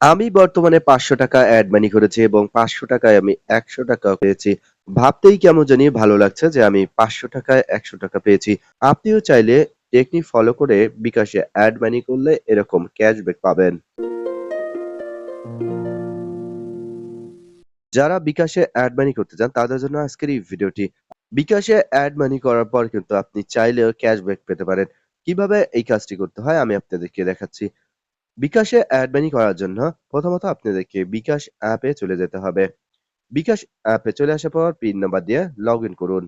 আমি বর্তমানে পাঁচশো টাকা অ্যাড মানি করেছি এবং পাঁচশো টাকায় আমি একশো টাকা পেয়েছি। ভাবতেই কেমন জানি ভালো লাগছে যে আমি পাঁচশো টাকায় একশো টাকা পেয়েছি। আপনিও চাইলে টেকনিক ফলো করে বিকাশে অ্যাড মানি করলে এরকম ক্যাশব্যাক পাবেন। যারা বিকাশে অ্যাড মানি করতে চান, তাদের জন্য আজকের এই ভিডিওটি। বিকাশে অ্যাড মানি করার পর কিন্তু আপনি চাইলেও ক্যাশব্যাক পেতে পারেন। কীভাবে এই কাজটি করতে হয়, আমি আপনাদেরকে দেখাচ্ছি। বিকাশে অ্যাড মানি করার জন্য প্রথমত আপনাদেরকে বিকাশ অ্যাপে চলে যেতে হবে। বিকাশ অ্যাপে চলে আসার পর পিন নাম্বার দিয়ে লগ করুন।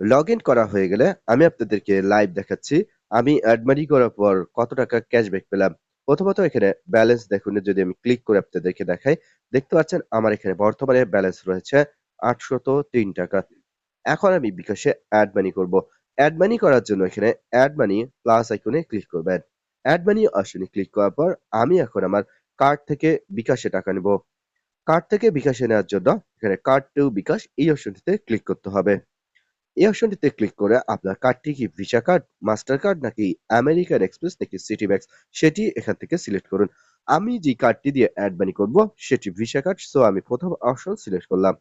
লগ করা হয়ে গেলে আমি আপনাদেরকে লাইভ দেখাচ্ছি। আমি অ্যাড মানি করার পর কত টাকা ক্যাশব্যাক পেলাম। প্রথমত এখানে ব্যালেন্স দেখুন, যদি আমি ক্লিক করে আপনাদেরকে দেখাই, দেখতে পাচ্ছেন আমার এখানে বর্তমানে ব্যালেন্স রয়েছে আটশত তিন টাকা। এখন আমি বিকাশে অ্যাড মানি করব। অ্যাড করার জন্য এখানে অ্যাড মানি প্লাস আইকনে ক্লিক করবেন। অ্যাড মানি অপশনে ক্লিক করার পর আমি এখন আমার কার্ড থেকে বিকাশে টাকা নেব। কার্ড থেকে বিকাশে নেওয়ার জন্য এখানে কার্ড টু বিকাশ এই অপশনটিতে ক্লিক করতে হবে। এই অপশনটিতে ক্লিক করে আপনার কার্ডটি কি ভিসা কার্ড মাস্টার কার্ড নাকি আমেরিকান এক্সপ্রেস নাকি সিটি ব্যাংক সেটি এখান থেকে সিলেক্ট করুন। আমি যে কার্ডটি দিয়ে অ্যাড মানি করব সেটি ভিসা কার্ড সো আমি প্রথম অপশন সিলেক্ট করলাম।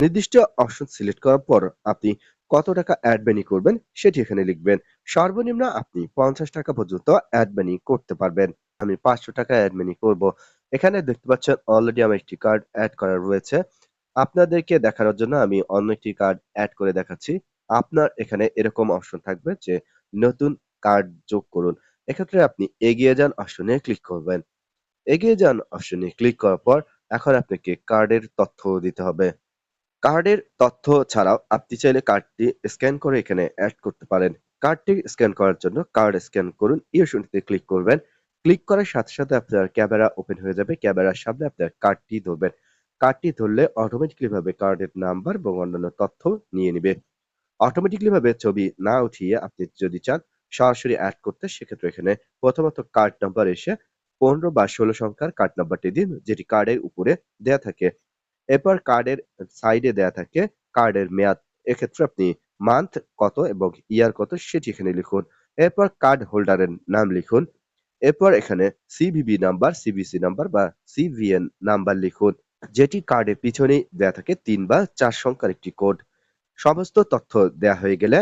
নির্দিষ্ট অপশন সিলেক্ট করার পর আপনি কত টাকা অ্যাড মানি করবেন সেটি এখানে লিখবেন। সর্বনিম্ন আপনি পঞ্চাশ টাকা পর্যন্ত অ্যাড মানি করতে পারবেন। আমি পাঁচশো টাকা অ্যাড মানি করব। এখানে দেখতে পাচ্ছেন অলরেডি আমার একটি কার্ড অ্যাড করা রয়েছে। আপনাদেরকে দেখানোর জন্য আমি অন্য একটি কার্ড অ্যাড করে দেখাচ্ছি। আপনার এখানে এরকম অপশন থাকবে যে নতুন কার্ড যোগ করুন। এক্ষেত্রে আপনি এগিয়ে যান অপশনে ক্লিক করবেন। এগিয়ে যান অপশনে ক্লিক করার পর এখন আপনাকে কার্ডের তথ্য দিতে হবে। কার্ডের তথ্য ছাড়াও আপনি চাইলে কার্ডটি স্ক্যান করে এখানে অ্যাড করতে পারেন। কার্ডটি স্ক্যান করার জন্য কার্ড স্ক্যান করুন এই অপশনটিতে ক্লিক করবেন। ক্লিক করার সাথে সাথে আপনার ক্যামেরা ওপেন হয়ে যাবে। ক্যামেরার সামনে আপনার কার্ডটি ধরবেন। কার্ডটি ধরলে অটোমেটিকলি ভাবে কার্ডের নাম্বার এবং অন্যান্য তথ্য নিয়ে নেবে। অটোমেটিকলি ভাবে ছবি না উঠিয়ে আপনি যদি চান সরাসরি অ্যাড করতে, সেক্ষেত্রে এখানে প্রথমত কার্ড নাম্বার এসে পনেরো বা ষোলো সংখ্যার কার্ড নাম্বারটি দিন, যেটি কার্ডের উপরে দেয়া থাকে। এরপর কার্ডের সাইডে দেয়া থাকে কার্ডের মেয়াদ। এক্ষেত্রে আপনি মান্থ কত এবং ইয়ার কত সেটি এখানে লিখুন। এরপর কার্ড হোল্ডারের নাম লিখুন। এরপর এখানে সিভিবি নাম্বার সিবিসি নাম্বার বা সিভিএন নাম্বার লিখুন। যেটি কার্ডের পিছনে দেয়া থাকে তিন বা চার সংখ্যার একটি কোড সমস্ত তথ্য দেয়া হয়ে গেলে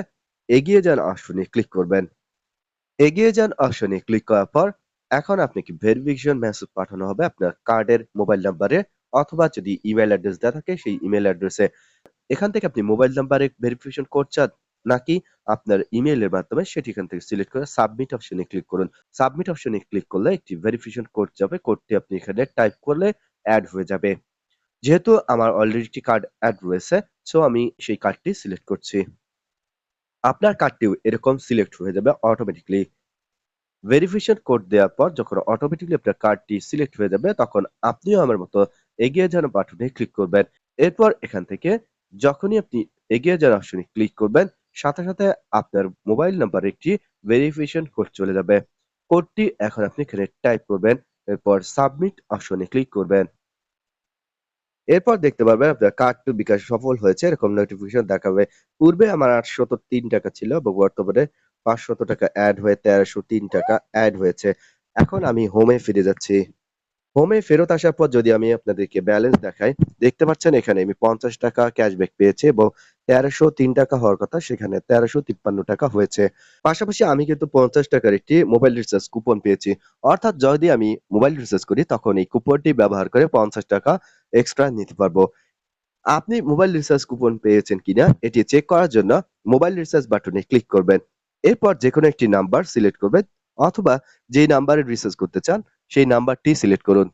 এগিয়ে যান অপশনে ক্লিক করবেন। এগিয়ে যান অপশনে ক্লিক করার পর এখন আপনাকে ভেরিফিকেশন মেসেজ পাঠানো হবে আপনার কার্ডের মোবাইল নাম্বারে অথবা যদি ইমেল অ্যাড্রেস দেওয়া থাকে, সেই ইমেল অ্যাড্রেসে এখান থেকে আপনি মোবাইল নাম্বারে ভেরিফিকেশন কোড চান নাকি আপনার ইমেইলের মাধ্যমে সেটি এখান থেকে সিলেক্ট করে সাবমিট অপশনে ক্লিক করুন। সাবমিট অপশনে ক্লিক করলে একটি ভেরিফিকেশন কোড যাবে। কোডটি আপনি এখানে টাইপ করলে অ্যাড হয়ে যাবে। যেহেতু আমার অলরেডি একটি কার্ড অ্যাড রয়েছে সো আমি সেই কার্ডটি সিলেক্ট করছি। আপনার কার্ডটিও এরকম সিলেক্ট হয়ে যাবে অটোমেটিকলি ভেরিফিকেশন কোড দেওয়ার পর যখন অটোমেটিকলি আপনার কার্ডটি সিলেক্ট হয়ে যাবে, তখন আপনিও আমার মতো এগিয়ে যান বাটনে ক্লিক করবেন। এরপর এখান থেকে যখনই আপনি এগিয়ে যান অপশনে ক্লিক করবেন, সাথে সাথে আপনার মোবাইল নাম্বারে একটি ভেরিফিকেশন কোড চলে যাবে। কোডটি এখন আপনি এখানে টাইপ করবেন, এরপর সাবমিট অপশনে ক্লিক করবেন। এরপর দেখতে পারবেন আপনার কার্ড টু বিকাশ সফল হয়েছে, এরকম নোটিফিকেশন দেখাবে। পূর্বে আমার আটশত তিন টাকা ছিল বর্তমানে পাঁচশত টাকা অ্যাড হয়ে তেরোশো তিন টাকা অ্যাড হয়েছে। এখন আমি হোমে ফিরে যাচ্ছি। হোমে ফেরত আসার পর যদি আমি আপনাদেরকে ব্যালেন্স দেখাই, দেখতে পাচ্ছেন এখানে আমি পঞ্চাশ টাকা ক্যাশব্যাক পেয়েছি এবং তেরোশো তিন টাকা হওয়ার কথা, সেখানে তেরোশো তিপ্পান্ন টাকা হয়েছে। পাশাপাশি আমি কিন্তু পঞ্চাশ টাকার একটি মোবাইল রিচার্জ কুপন পেয়েছি। অর্থাৎ যদি আমি মোবাইল রিচার্জ করি, তখন এই কুপনটি ব্যবহার করে পঞ্চাশ টাকা এক্সট্রা নিতে পারব। আপনি মোবাইল রিচার্জ কুপন পেয়েছেন কিনা, এটি চেক করার জন্য মোবাইল রিচার্জ বাটনে ক্লিক করবেন। এরপর যে কোনো একটি নাম্বার সিলেক্ট করবেন, অথবা যেই নাম্বারে রিচার্জ করতে চান সেই নাম্বারটি সিলেক্ট করুন।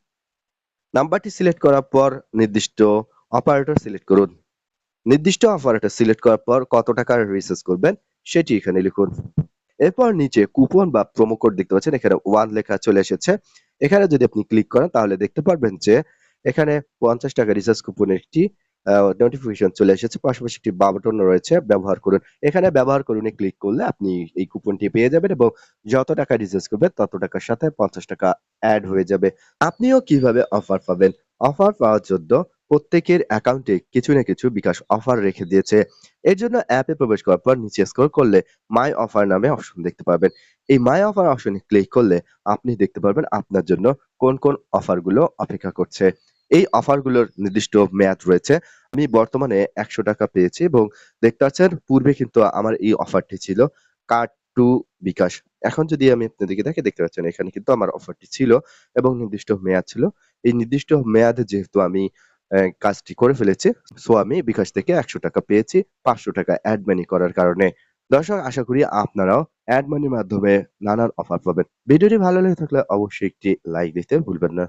নাম্বারটি সিলেক্ট করার পর নির্দিষ্ট অপারেটর সিলেক্ট করুন। নির্দিষ্ট অপারেটর সিলেক্ট করার পর কত টাকার রিচার্জ করবেন সেটি এখানে লিখুন। এরপর নিচে কুপন বা প্রোমো কোড দেখতে পাচ্ছেন, এখানে ওয়ান লেখা চলে এসেছে। এখানে যদি আপনি ক্লিক করেন তাহলে দেখতে পারবেন যে এখানে পঞ্চাশ টাকা রিচার্জ কুপনের একটি নোটিফিকেশন চলে এসেছে পাশাপাশি একটি বাটন রয়েছে ব্যবহার করুন এখানে ব্যবহার করুন ক্লিক করলে আপনি এই কুপনটি পেয়ে যাবেন এবং যত টাকা রিচার্জ করবেন তত টাকার সাথে পঞ্চাশ টাকা অ্যাড হয়ে যাবে আপনিও কীভাবে অফার পাবেন অফার পাওয়ার জন্য প্রত্যেকের অ্যাকাউন্টে কিছু না কিছু বিকাশ অফার রেখে দিয়েছে। এর জন্য অ্যাপে প্রবেশ করার পর নিচে স্ক্রল করলে মাই অফার নামে অপশন দেখতে পাবেন। এই মাই অফার অপশনে ক্লিক করলে আপনি দেখতে পারবেন আপনার জন্য কোন, কোন অফারগুলো অপেক্ষা করছে। এই অফারগুলোর নির্দিষ্ট মেয়াদ রয়েছে। আমি বর্তমানে ৳১০০ পেয়েছি এবং দেখতে পাচ্ছেন পূর্বে কিন্তু আমার এই অফারটি ছিল কার্ড টু বিকাশ। এখন যদি আমি আপনাদেরকে দেখাই দেখতে পাচ্ছেন এখানে কিন্তু আমার অফারটি ছিল এবং নির্দিষ্ট মেয়াদ ছিল। এই নির্দিষ্ট মেয়াদে যেহেতু আমি কাজটি করে ফেলেছি, সো আমি বিকাশ থেকে ৳১০০ পেয়েছি ৳৫০০ অ্যাড মানি করার কারণে। দর্শক আশা করি আপনারাও অ্যাড মানির মাধ্যমে নানান অফার পাবেন। ভিডিওটি ভালো লেগে থাকলে অবশ্যই একটি লাইক দিতে ভুলবেন না।